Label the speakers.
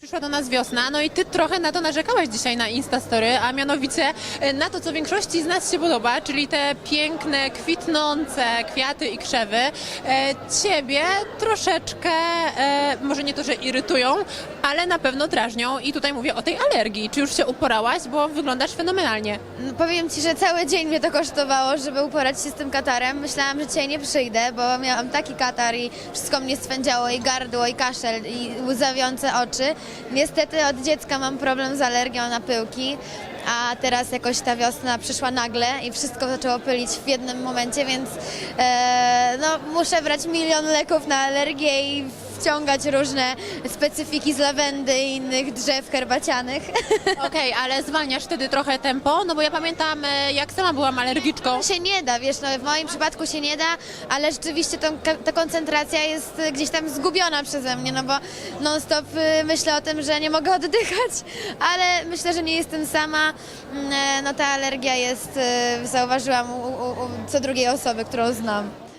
Speaker 1: Przyszła do nas wiosna, no i ty trochę na to narzekałaś dzisiaj na Instastory, a mianowicie e, na to, co większości z nas się podoba, czyli te piękne, kwitnące kwiaty i krzewy. E, Ciebie troszeczkę, e, może nie to, że irytują, ale na pewno drażnią i tutaj mówię o tej alergii. Czy już się uporałaś, bo wyglądasz fenomenalnie.
Speaker 2: No, Powiem Ci, że cały dzień mnie to kosztowało, żeby uporać się z tym katarem. Myślałam, że dzisiaj nie przyjdę, bo miałam taki katar i wszystko mnie swędziało, i gardło, i kaszel, i łzawiące oczy. Niestety od dziecka mam problem z alergią na pyłki, a teraz jakoś ta wiosna przyszła nagle i wszystko zaczęło pylić w jednym momencie, więc e, no, muszę brać milion leków na alergię i wciągać różne specyfiki z lawendy i innych drzew herbacianych.
Speaker 1: Okej, ale zwalniasz wtedy trochę tempo, no bo ja pamiętam, e, jak sama byłam alergiczką.
Speaker 2: się nie da, wiesz, no w moim przypadku się nie da, ale rzeczywiście tą, ta koncentracja jest y, gdzieś tam zgubiona przeze mnie, no bo non stop y, myślę o tym, że nie mogę oddychać, ale myślę, że nie jestem sama. Mm, e, No ta alergia jest, y, zauważyłam u, u, u co drugiej osoby, którą znam.